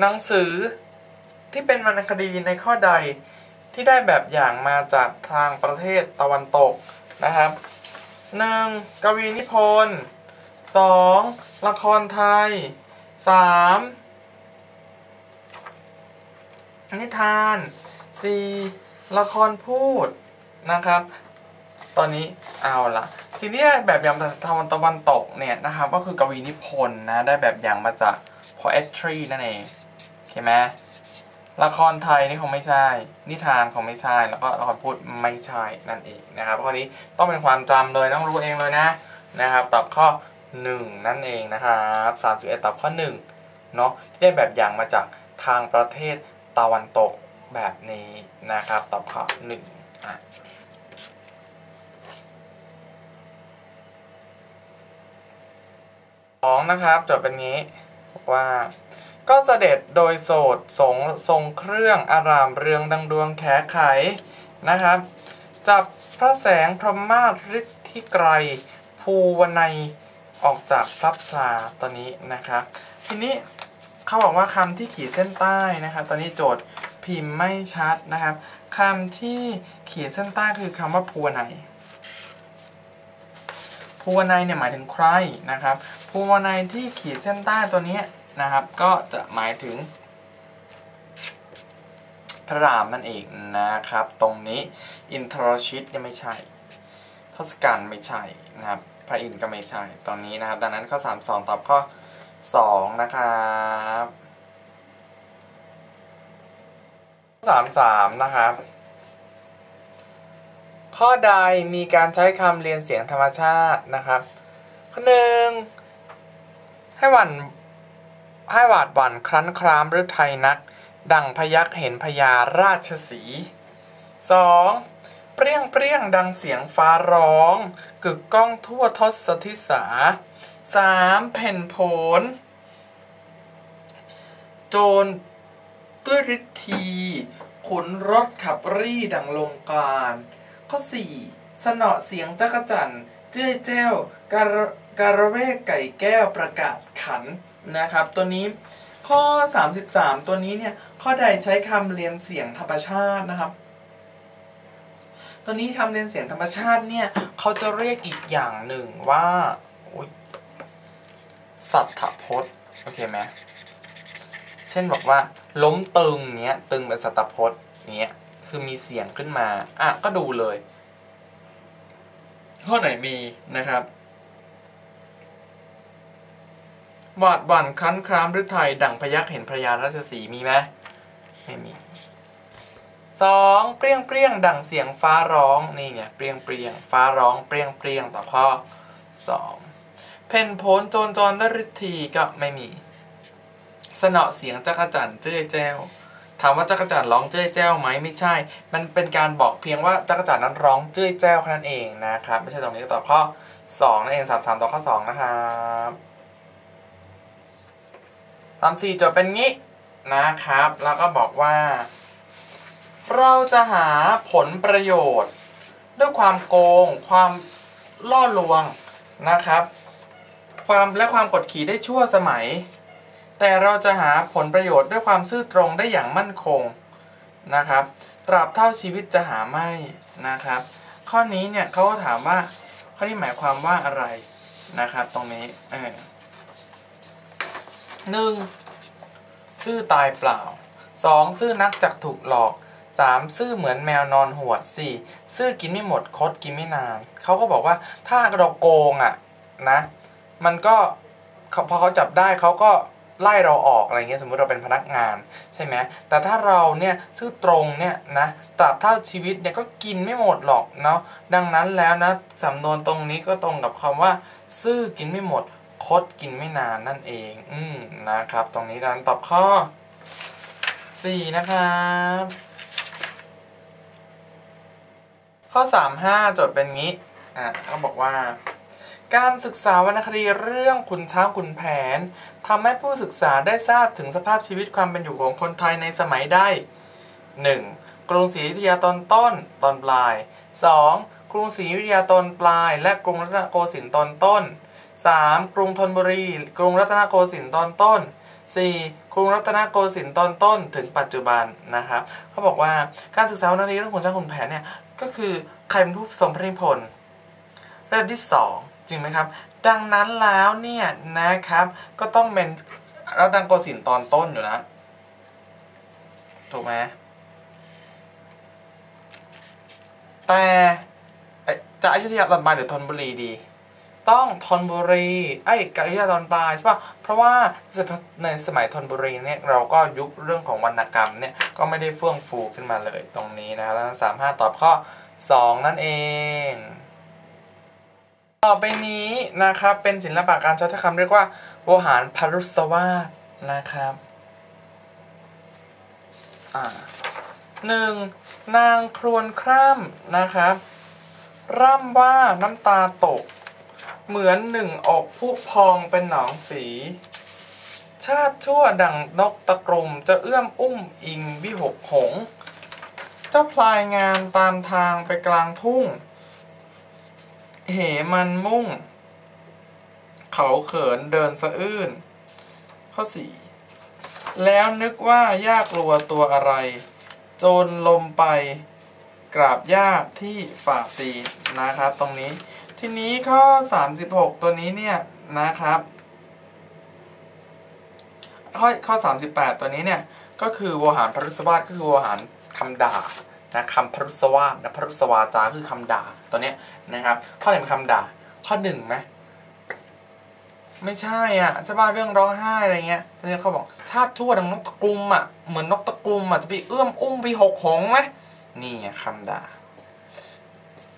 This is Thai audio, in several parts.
หนังสือที่เป็นวรรณคดีในข้อใดที่ได้แบบอย่างมาจากทางประเทศตะวันตกนะครับ 1. กวีนิพนธ์ 2. ละครไทย 3. นิทาน 4. ละครพูดนะครับ ตอนนี้เอาละสิ่งที่ได้แบบอย่างทางตะวันตกเนี่ยนะครับ ก็คือกวีนิพนธ์นะได้แบบอย่างมาจาก poetry นั่นเอง โอเคไหมละครไทยนี่คงไม่ใช่ นิทานคงไม่ใช่ แล้วก็ละครพูดไม่ใช่นั่นเองนะครับข้อนี้ต้องเป็นความจำเลยต้องรู้เองเลยนะนะครับ ตอบข้อ 1 นั่นเองนะครับ31ตอบข้อ1เนาะที่ได้แบบอย่างมาจากทางประเทศตะวันตกแบบนี้นะครับ ตอบข้อ1อะสองนะครับจบเป็นนี้ว่า ก็เสด็จโดยโสดสงทรงเครื่องอารามเรืองดังดวงแขไขนะครับ จับพระแสงพรหมาศฤทธิไกรภูวนัยออกจากพระพลาตอนนี้นะครับ ทีนี้เขาบอกว่าคำที่ขีดเส้นใต้นะครับ ตอนนี้โจทย์พิมพ์ไม่ชัดนะครับคำที่ขีดเส้นใต้คือคำว่าภูวนัยภูวนัยเนี่ยหมายถึงใครนะครับภูวนัยที่ขีดเส้นใต้ตัวนี้ นะครับ ก็จะหมายถึง พระรามนั่นเองนะครับ ตรงนี้อินทรชิตยังไม่ใช่ทศกัณฐ์ไม่ใช่นะครับ พระอินทร์ก็ไม่ใช่ตรงนี้นะครับ ดังนั้นข้อ 3 2 ตอบข้อ 2 นะครับข้อ3 3 นะครับข้อใดมีการใช้คำเรียนเสียงธรรมชาตินะครับ ข้อหนึ่งให้หวัน ให้หวาดหวั่นครั้นครามหรือไทยนัก ดังพยักเห็นพญาราชสี 2. เปรี้ยงเปรี้ยงดังเสียงฟ้าร้อง กึกก้องทั่วทศทิสา 3. แผ่นผล โจรด้วยฤทธีขุนรถขับรี่ดังลงการ ข้อ 4. สนอเสียงจักจั่นเจ้ยแจ้วการการเวกไก่แก้วประกาศขัน นะครับ ตัวนี้ข้อ 33 ตัวนี้เนี่ย ข้อใดใช้คำเรียนเสียงธรรมชาตินะครับ ตัวนี้คำเรียนเสียงธรรมชาติเนี่ยเขาจะเรียกอีกอย่างหนึ่งว่าสัทธพจน์โอเคไหมเช่นบอกว่า ล้มตึงเนี้ยตึงเป็นสัทธพจน์เนี้ยคือมีเสียงขึ้นมา อะ ก็ดูเลย ข้อไหนมีนะครับ วาดวันคั้นครามฤทัยดั่งพยักเห็นพระยาราชสีมีไหมไม่มีสองเปรี้ยงเปรี้ยงดั่งเสียงฟ้าร้องนี่ไงเปรี้ยงเปรี้ยงฟ้าร้องเปรี้ยงเปรี้ยงต่อข้อสองเพนโพนโจรจรนฤทธีก็ไม่มี สนอเสียงจักจั่นเจ้ยแจ้วถามว่าจักจั่นร้องเจ้ยแจ้วไหมไม่ใช่ มันเป็นการบอกเพียงว่าจักจั่นนั้นร้องเจ้ยแจ้วแค่นั้นเองนะครับไม่ใช่ตรงนี้ก็ตอบข้อ2นั่นเอง3 3ต่อข้อ2นะครับ สามสี่จบเป็นงี้นะครับ แล้วก็บอกว่า เราจะหาผลประโยชน์ ด้วยความโกง ความล่อลวงนะครับ ความและความกดขี่ได้ชั่วสมัย แต่เราจะหาผลประโยชน์ด้วยความซื่อตรงได้อย่างมั่นคงนะครับ ตราบเท่าชีวิตจะหาไม่นะครับ ข้อนี้เนี่ยเขาก็ถามว่าข้อนี้หมายความว่าอะไรนะครับ ตรงนี้เออ หนึ่งซื่อตายเปล่า 2. ซื่อนักจักถูกหลอก 3. ซื่อเหมือนแมวนอนหวด 4. ซื่อกินไม่หมดคดกินไม่นานเขาก็บอกว่าถ้าเราโกงอะนะ มันก็พอเขาจับได้เขาก็ไล่เราออกอะไรเงี้ยสมมุติเราเป็นพนักงานใช่ไหมแต่ถ้าเราเนี่ยซื่อตรงเนี่ยนะตราบเท่าชีวิตเนี่ยก็กินไม่หมดหรอกเนาะดังนั้นแล้วนะสำนวนตรงนี้ก็ตรงกับคำว่า ซื่อกินไม่หมด คดกินไม่นานนั่นเอง อืมนะครับ ตรงนี้ดันตอบข้อ 4 นะครับ ข้อ 35โจทย์เป็นงี้ อะเขาบอกว่า การศึกษาวรรณคดีเรื่องขุนช้างขุนแผนทำให้ผู้ศึกษาได้ทราบถึงสภาพชีวิตความเป็นอยู่ของคนไทยในสมัยได้ 1. กรุงศรีอยุธยาตอนต้นตอนปลาย 2. กรุงศรีอยุธยาตอนปลาย และกรุงรัตนโกสินทร์ตอนต้น 3. กรุงธนบุรี กรุงรัตนโกสินทร์ตอนต้น 4. กรุงรัตนโกสินทร์ตอนต้นถึงปัจจุบันนะครับเขาบอกว่าการศึกษาวรรณคดีเรื่องขุนช้างขุนแผนเนี่ยก็คือใครเป็นผู้ทรงพระนิพนธ์ระดับที่ 2 จริงไหมครับ ดังนั้นแล้วเนี่ยนะครับก็ต้องเป็นรัตนโกสินทร์ตอนต้นอยู่นะถูกไหมแต่จะอยุธยาตอนปายหรือธนบุรีดี ต้องธนบุรีไอ้กัอยุธยาตอนปลายใช่ป่ะเพราะว่าในสมัยธนบุรีเนี่ยเราก็ยุคเรื่องของวรรณกรรมเนี่ยก็ไม่ได้เฟื่องฟูขึ้นมาเลยตรงนี้นะครับแล้วสามห้าตอบข้อ 2 นั่นเองต่อไปนี้นะครับเป็นศิลปะการใช้คำเรียกว่าโวหารพารุสวาสนะครับหนึ่งนางครวนคร่ำนะครับ ร่ำว่าน้ำตาตก เหมือนหนึ่งอกผู้พองเป็นหนองฝีชาติชั่วดังนกตะกรุมจะเอื้อมอุ้มอิงวิหกหง เจ้าพลายงามตามทางไปกลางทุ่ง เหมันมุ่ง เขาเขินเดินสะอื้น ข้อสี่แล้วนึกว่ายากลัวตัวอะไรจรลมไปกราบย่าที่ฝ่าตีนะครับตรงนี้ ทีนี้ข้อ 36 ตัวนี้เนี่ยนะครับ ข้อข้อ 38 ตัวนี้เนี่ยก็คือวหารพรุสวาสก็คือวหารคำด่านะคำพรุสวาสนะพรุสวาจาคือคำด่าตัวเนี้ยนะครับ ข้อไหนเป็นคำด่า ข้อหนึ่งไหมไม่ใช่อะใช่ป่ะเรื่องร้องไห้อะไรเงี้ยเนี่ยเขาบอกชาติชั่วดังนกตะกรุมอะเหมือนนกตะกรุมอะจะไปเอื้อมอุ้มไปหกหงไหมนี่คำด่า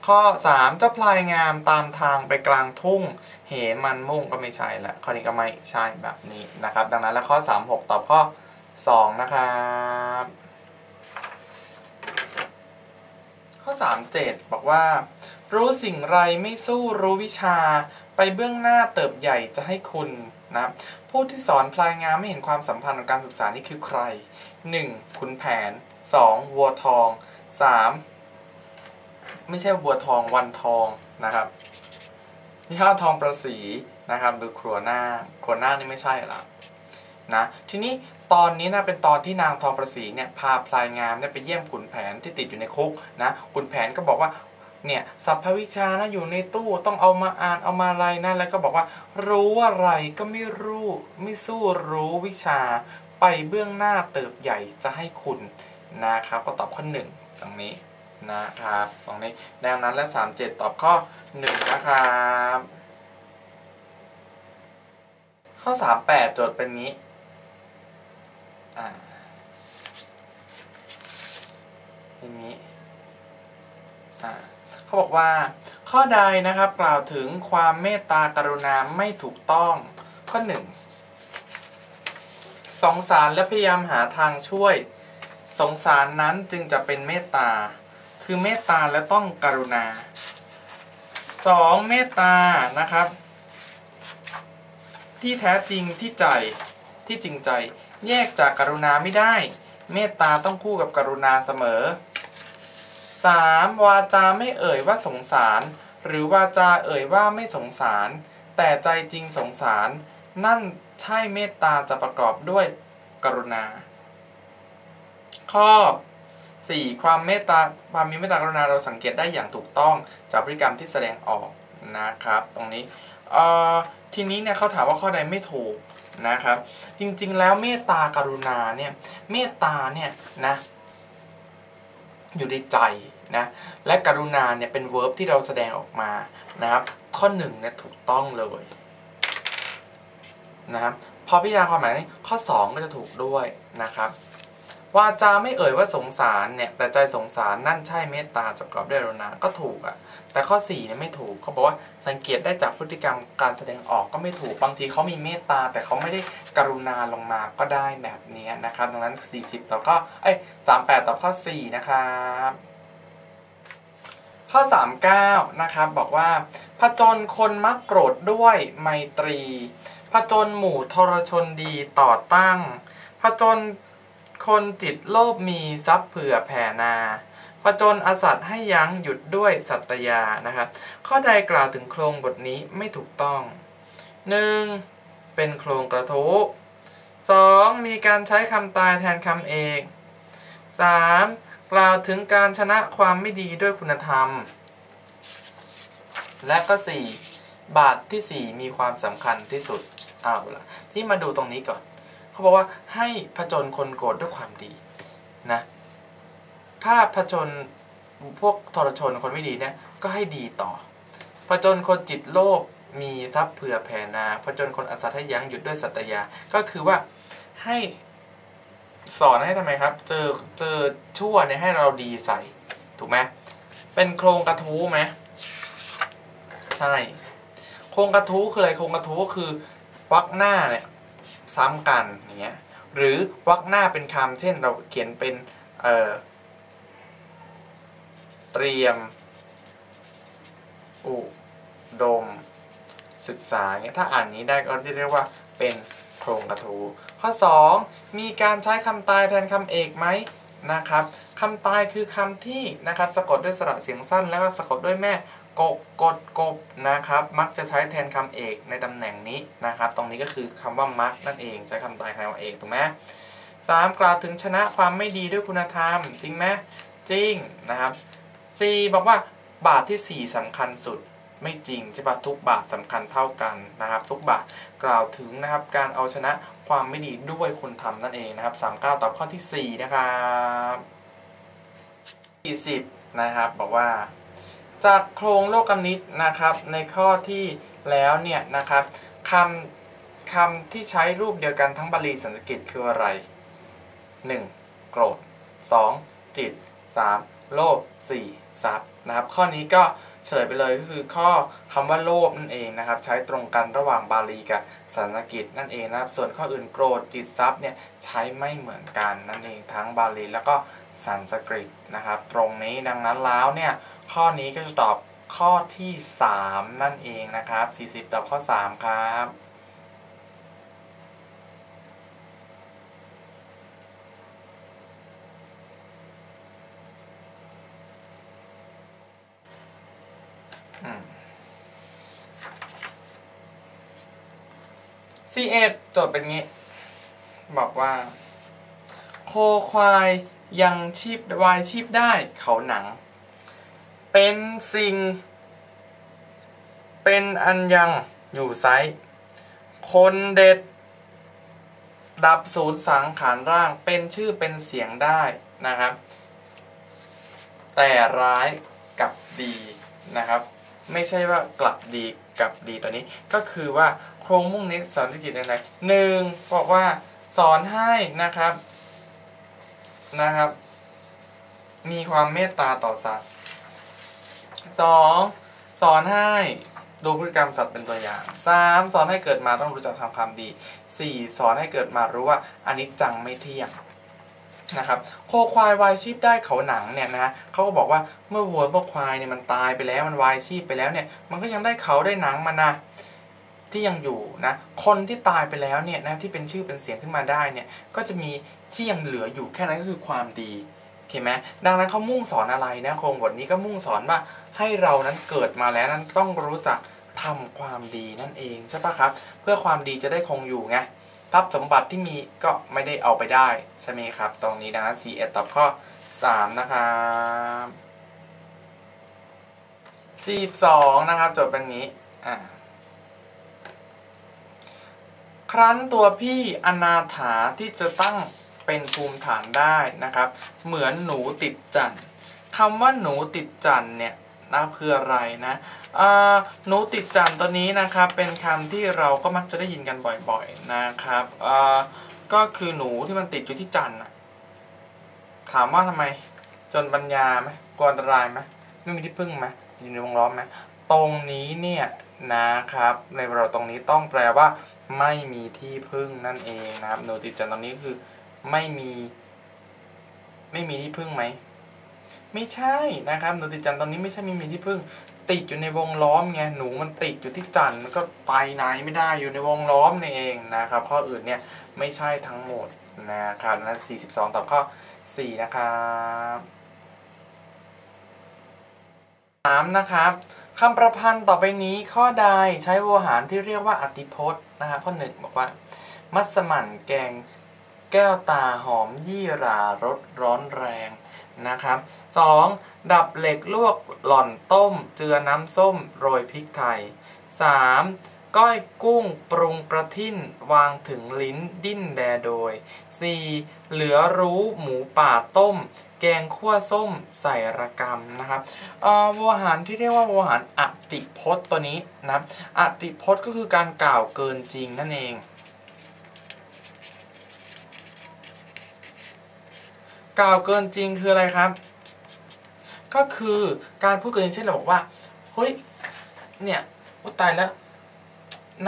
ข้อ 3 เจ้าพลายงามตามทางไปกลางทุ่ง เหมันมุ่งก็ไม่ใช่ละข้อนี้ก็ไม่ใช่แบบนี้นะครับ ดังนั้นแล้วข้อ 3 6 ตอบข้อ 2 นะครับ ข้อ 3 7 บอกว่า รู้สิ่งไรไม่สู้รู้วิชา ไปเบื้องหน้าเติบใหญ่จะให้คุณนะผู้ที่สอนพลายงามไม่เห็นความสัมพันธ์ของการศึกษานี่คือใคร 1. ขุนแผน 2. วัวทอง 3. ไม่ใช่วัวทองวันทองนะครับนี่ห้าทองประสีนะครับหรือครัวหน้าครัวหน้านี่ไม่ใช่ละนะทีนี้ตอนนี้นะเป็นตอนที่นางทองประสีเนี่ยพาพลายงามเนี่ยไปเยี่ยมขุนแผนที่ติดอยู่ในคุกนะขุนแผนก็บอกว่าเนี่ยสัพพวิชานะอยู่ในตู้ต้องเอามาอ่านเอามาอะไรนะแล้วก็บอกว่า รู้อะไรก็ไม่รู้ไม่สู้รู้วิชาไปเบื้องหน้าเติบใหญ่จะให้คุณนะครับก็ตอบข้อหนึ่งตรงนี้ นะครับตรงนี้ดังนั้นและ 37 ตอบข้อ 1 นะครับ ข้อ 38 โจทย์เป็นงี้อ่าอย่างนี้อ่าเขาบอกว่า ข้อใดนะครับ กล่าวถึงความเมตตากรุณาไม่ถูกต้องข้อ 1 สงสารและพยายามหาทางช่วย สงสารนั้นจึงจะเป็นเมตตา คือเมตตาและต้องกรุณา 2. เมตตานะครับ ที่แท้จริงที่ใจที่จริงใจ แยกจากกรุณาไม่ได้ เมตตาต้องคู่กับกรุณาเสมอ 3. วาจาไม่เอ่ยว่าสงสาร หรือวาจาเอ่ยว่าไม่สงสาร แต่ใจจริงสงสาร นั่นใช่เมตตาจะประกอบด้วยกรุณา ข้อ 4. ความเมตตาความมีเมตตากรุณาเราสังเกตได้อย่างถูกต้องจากพฤติกรรมที่แสดงออกนะครับ ตรงนี้ทีนี้เนี่ยเขาถามว่าข้อใดไม่ถูกนะครับ จริงๆแล้วเมตตากรุณาเนี่ยเมตตาเนี่ยนะอยู่ในใจนะและกรุณาเนี่ยเป็นเวิร์บที่เราแสดงออกมานะครับ ข้อหนึ่งเนี่ยถูกต้องเลยนะครับพอพิจารณาความหมายนี้ข้อ 2 ก็จะถูกด้วยนะครับ วาจาไม่เอ่ยว่าสงสารเนี่ยแต่ใจสงสารนั่นใช่เมตตาจะกรอบด้วยรุณาก็ถูกอะ่ะ แต่ข้อ4เนี่ยไม่ถูกเขาบอกว่าสังเกตได้จากพฤติกรรมการแสดงออกก็ไม่ถูกบางทีเขามีเมตตา แต่เขาไม่ได้กรุณาลงมาก็ได้แบบนี้นะครับดังนั้น 40 ต่อก็เอ้ย38 ต่อข้อ 4 นะครับข้อ 39 นะครับ บอกว่าผจญคนมักโกรธด้วยไมตรีผจญหมู่ทรชนดีต่อตั้งผจญ คนจิตโลภมีทรัพย์เผื่อแผ่นาผจญอสัตให้ยั้งหยุดด้วยสัตยานะครับ ข้อใดกล่าวถึงโครงบทนี้ไม่ถูกต้อง 1. เป็นโครงกระทู้ 2. มีการใช้คำตายแทนคำเอก 3. กล่าวถึงการชนะความไม่ดีด้วยคุณธรรม และก็ 4. บาททีสี่4 มีความสำคัญที่สุดเอาละที่มาดูตรงนี้ก่อน เขาบอกว่าให้ผจญคนโกรธด้วยความดีนะภาพผจญพวกทรชนคนไม่ดีเนี่ยก็ให้ดีต่อผจญคนจิตโลภมีทรัพย์เผื่อแผ่นาผจญคนอสัตย์ยั้งหยุดด้วยสัตยา ก็คือว่าให้สอนให้ทำไมครับ เจอเจอชั่วเนี่ยให้เราดีใส่ ถูกไหมเป็นโครงกระทู้ไหมใช่ โครงกระทู้คืออะไรโครงกระทู้ก็คือวักหน้าเนี่ย ซ้ำกันอย่างเงี้ยหรือวักหน้าเป็นคำเช่นเราเขียนเป็นเเตรียม อุดม ศึกษาเงี้ยถ้าอ่านนี้ได้ก็เรียกว่าเป็นโครงกระทูข้อ 2 มีการใช้คำตายแทนคำเอกไหมนะครับคำตายคือคำที่นะครับสะกดด้วยสระเสียงสั้นแล้วก็สะกดด้วยแม่ กกกดกบนะครับ มักจะใช้แทนคำเอกในตำแหน่งนี้นะครับ ตรงนี้ก็คือคำว่ามักนั่นเองใช้คำตายแทนคำเอกถูกไหมสามกล่าวถึงชนะความไม่ดีด้วยคุณธรรม จริงไหมจริงนะครับ4บอกว่าบาทที่ 4สำคัญสุดไม่จริงใช่ปะทุกบาทสำคัญเท่ากันนะครับ ทุกบาทกล่าวถึงนะครับ การเอาชนะความไม่ดีด้วยคุณธรรมนั่นเองนะครับ39ตอบข้อที่ 4 นะครับ40นะครับบอกว่า จากโครงโลกนิตนะครับ ในข้อที่แล้วเนี่ยนะครับคำคำที่ใช้รูปเดียวกันทั้งบาลีสันสกฤตคืออะไร 1. โกรธ 2. จิต 3. โลภ 4. ทรัพย์นะครับ ข้อนี้ก็เฉลยไปเลยก็คือข้อคำว่าโลภนั่นเองนะครับ ใช้ตรงกันระหว่างบาลีกับสันสกฤตนั่นเองนะครับ ส่วนข้ออื่นโกรธจิตทรัพย์เนี่ยใช้ไม่เหมือนกันนั่นเองทั้งบาลีแล้วก็ สันสกฤตนะครับ ตรงนี้ดังนั้นแล้วเนี่ยข้อนี้ก็จะตอบข้อที่ 3 นั่นเองนะครับ 40ตอบข้อ 3 ครับอืม C1 โจทย์เป็นงี้ บอกว่า โคควาย ยังชีพวายชีพได้เขาหนัง เป็นสิ่ง เป็นอันยังอยู่ไซส์คนเด็ด ดับศูนย์สังขารร่างเป็นชื่อเป็นเสียงได้นะครับ แต่ร้ายกับดีนะครับ ไม่ใช่ว่ากลับดีกับดีตัวนี้ ก็คือว่าโครงมุ่งเน้นสอนธุรกิจอะไรหนึ่งบอกว่าสอนให้นะครับ นะครับ มีความเมตตาต่อสัตว์สองสอนให้ดูพฤติกรรมสัตว์เป็นตัวอย่างสามสอนให้เกิดมาต้องรู้จักทำความดีสี่สอนให้เกิดมารู้ว่าอันนี้จังไม่เที่ยงนะครับโคควายวายชีพได้เขาหนังเนี่ยนะเขาก็บอกว่าเมื่อวัวเมื่อควายเนี่ยมันตายไปแล้วมันวายชีพไปแล้วเนี่ยมันก็ยังได้เขาได้หนังมันนะ ที่ยังอยู่นะคนที่ตายไปแล้วเนี่ยนะที่เป็นชื่อเป็นเสียงขึ้นมาได้เนี่ยก็จะมีที่ยังเหลืออยู่แค่นั้นก็คือความดีโอเคไหมดังนั้นเขามุ่งสอนอะไรนะโครงบทนี้ก็มุ่งสอนว่าให้เรานั้นเกิดมาแล้วนั้นต้องรู้จักทำความดีนั่นเองใช่ปะครับ เพื่อความดีจะได้คงอยู่ไงทรัพย์สมบัติที่มีก็ไม่ได้เอาไปได้ใช่ไหมครับ ตรงนี้ดังนั้น 4 ตอบข้อ 3 นะครับ42 นะครับจทย์เป็นนี้อ่า ครั้นตัวพี่อนาถาที่จะตั้งเป็นภูมิฐานได้นะครับ เหมือนหนูติดจันคำว่าหนูติดจันเนี่ยนะคืออะไรนะหนูติดจันตัวนี้นะครับ เป็นคำที่เราก็มักจะได้ยินกันบ่อยๆนะครับก็คือหนูที่มันติดอยู่ที่จันอะถามว่าทำไมจนปัญญาไหมกวอันตรายไหมไม่มีที่พึ่งไหมอยู่ในวงล้อมไหม ตรงนี้เนี่ยนะครับ ในเราตรงนี้ต้องแปลว่า ไม่มีที่พึ่งนั่นเองนะครับหนูติดจันทร์ตรงนี้คือไม่มี ไม่มีที่พึ่งไหม ไม่ใช่นะครับหนูติดจันทร์ตอนนี้ไม่ใช่ไม่มีที่พึ่ง ติดอยู่ในวงล้อมไงหนูมันติดอยู่ที่จันทร์มันก็ไปไหนไม่ได้อยู่ในวงล้อมนี่เองนะครับข้ออื่นเนี่ยไม่ใช่ทั้งหมดนะครับนั้น42ตอบข้อ 4 นะครับ3นะครับ คำประพันธ์ต่อไปนี้ข้อใดใช้โวหารที่เรียกว่าอติพจน์นะครับข้อ1บอกว่า มัสมั่นแกงแก้วตาหอมยี่หรารสร้อนแรงนะครับ 2. ดับเหล็กลวกหล่อนต้ม เจือน้ำส้มโรยพริกไทย 3. ก้อยกุ้งปรุงประทิ่นวางถึงลิ้นดิ้นแดโดย 4. เหลือรู้หมูป่าต้ม แกงขั่วส้มใส่ระกำนะครับวัวหารที่เรียกว่าวัวหารอติพจน์ตัวนี้นะอติพจน์ก็คือการกล่าวเกินจริงนั่นเองกล่าวเกินจริงคืออะไรครับ ก็คือการพูดเกินเช่นเราบอกว่า เฮ้ย เนี่ยอุตายแล้ว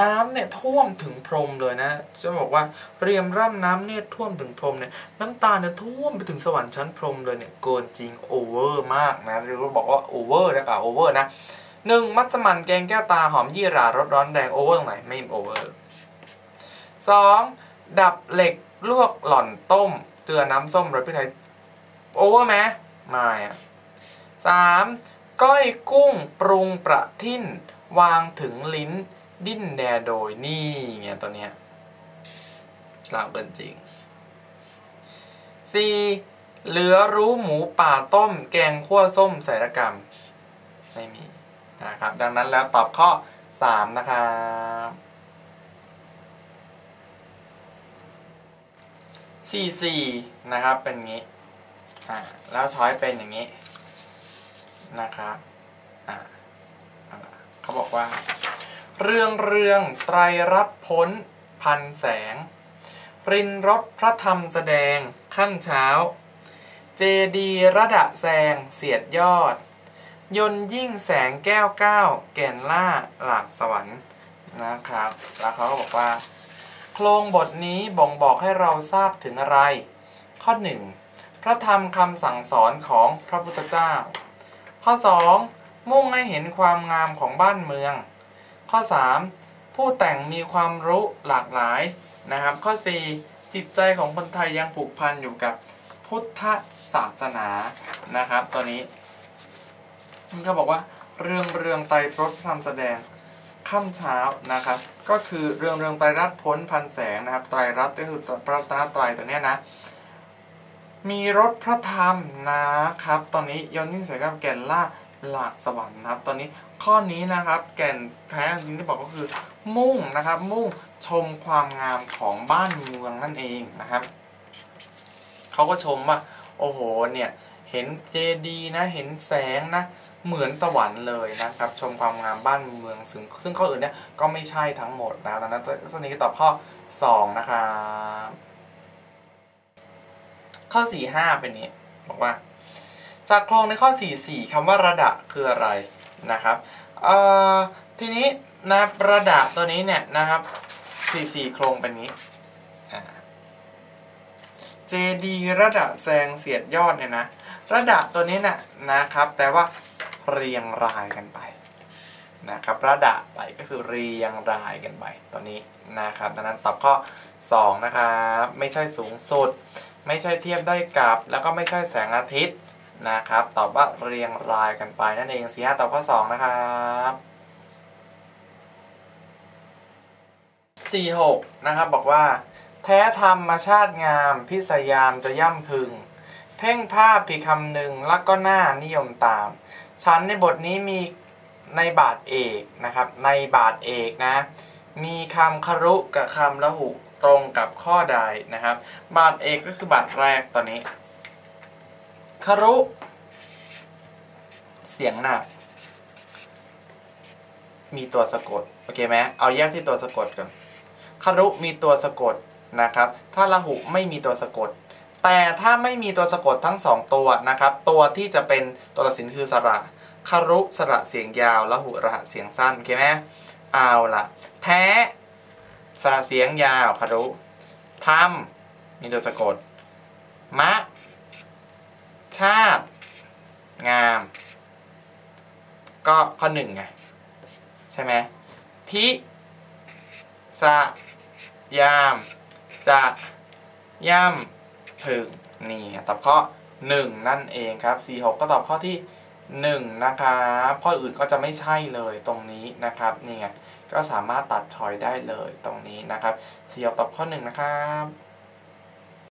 น้ำเนี่ยท่วมถึงพรมเลยนะจะบอกว่าเรียมร่ำน้ำเนี่ยท่วมถึงพรมเนี่ยน้ำตาเนี่ยท่วมไปถึงสวรรค์ชั้นพรมเลยเนี่ยเกินจริงโอเวอร์มากนะหรือว่าบอกว่าโอเวอร์นะป่ะโอเวอร์นะหนึ่งมัสมั่นแกงแก้วตาหอมยี่หร่ารสร้อนแดงโอเวอร์ตรงไหนไม่โอเวอร์สองดับเหล็กลวกหล่อนต้ม เจือน้ำส้มรสพริกไทยโอเวอร์ไหมไม่อะสามก้อยกุ้งปรุงประทิ่นวางถึงลิ้น ดิ้นแดโดยนี่ไงตัวเนี้ยลาวเกินจริง 4. เหลือรู้หมูป่าต้ม แกงขั่วส้มใส่ระกำไม่มีนะครับ ดังนั้นแล้วตอบข้อ 3 นะครับสี่สี่นะครับ เป็นงี้ อ่า แล้วช้อยเป็นอย่างนี้ นะครับ อ่าเขาบอกว่า เรื่องเรื่องไตรรัตน์พ้นพันแสง รินรถพระธรรมแสดงขั้นเช้า เจดีระดะแซงเสียดยอด ยนยิ่งแสงแก้วก้าวแก่นล่าหลากสวรรค์นะครับ แล้วเขาก็บอกว่า โครงบทนี้บ่งบอกให้เราทราบถึงอะไร ข้อ 1. พระธรรมคำสั่งสอนของพระพุทธเจ้า ข้อ 2. มุ่งให้เห็นความงามของบ้านเมือง ข้อ 3. ผู้แต่งมีความรู้หลากหลายนะครับ ข้อ 4. จิตใจของคนไทยยังผูกพันอยู่กับพุทธศาสนานะครับตัวนี้นี่เขาบอกว่าเรื่องเรื่องไตรรตทำแสดงค่ำเช้านะครับ ก็คือเรื่องเรื่องไตรรัตน์พ้นพันแสงนะครับไตรรัตน์ก็คือพระตนตรัยตัวเนี้ยนะมีรถพระธรรมนะครับ ตอนนี้ยนต์นิ่งใส่กับแก่นล่า หลากสวรรค์นะครับ ตอนนี้ข้อนี้นะครับ แก่นแท้จริงที่บอกก็คือ มุ่งนะครับ มุ่งชมความงามของบ้านเมืองนั่นเองนะครับเขาก็ชมว่าโอ้โหเนี่ยเห็นเจดีนะเห็นแสงนะเหมือนสวรรค์เลยนะครับ ชมความงามบ้านเมืองซึ่งซึ่งข้ออื่นเนี่ยก็ไม่ใช่ทั้งหมดนะดังนั้นตัวนี้ตอบข้อ 2 นะครับข้อ 4 5 เป็นนี้บอกว่า จากโครงในข้อ 4 4คำว่าระดะคืออะไรนะครับทีนี้นะระดะตัวนี้เนี่ยนะครับ 4 4 โครงเป็นนี้เจดีระดะแซงเสียดยอดเนี่ยนะ ระดะตัวนี้นะ่ะนะครับแปลว่าเรียงรายกันไปนะครับระดะไปก็คือเรียงรายกันไปตัวนี้นะครับดังนั้นตอบข้อ 2 นะครับ ไม่ใช่สูงสุด ไม่ใช่เทียบได้กับ แล้วก็ไม่ใช่แสงอาทิตย์ นะครับ ตอบว่าเรียงรายกันไปนั่นเองสี่ห้าตอบข้อ2นะครับสี่หกนะครับบอกว่า แท้ธรรมชาติงามพิสยามจะย่ำพึง เพ่งภาพพีคำหนึ่งแล้วก็หน้านิยมตาม ชั้นในบทนี้มีในบาทเอกนะครับ ในบาทเอกนะ มีคำคารุกับคำละหุตรงกับข้อใดนะครับ บาทเอกก็คือบาทแรกตอนนี้ คารุ เสียงหนัก มีตัวสะกด โอเคไหมเอาแยกที่ตัวสะกดก่อนคารุมีตัวสะกดนะครับ ถ้าละหุไม่มีตัวสะกด แต่ถ้าไม่มีตัวสะกดทั้งสองตัวนะครับ ตัวที่จะเป็นตัวตัดสินคือสระคารุสระเสียงยาวละหุระเสียงสั้นโอเคไหมเอาละแท้สระเสียงยาวคารุทำมีตัวสะกดมะ ชาติ งาม ก็ข้อหนึ่งไงใช่ไหมพิสะยามจะย่ำพึงนี่ตอบข้อ 1 นั่นเองครับ46ก็ตอบข้อที่ 1 นะครับข้ออื่นก็จะไม่ใช่เลยตรงนี้นะครับนี่ไงก็สามารถตัดชอยได้เลยตรงนี้นะครับเสียวตอบข้อ 1 นะครับ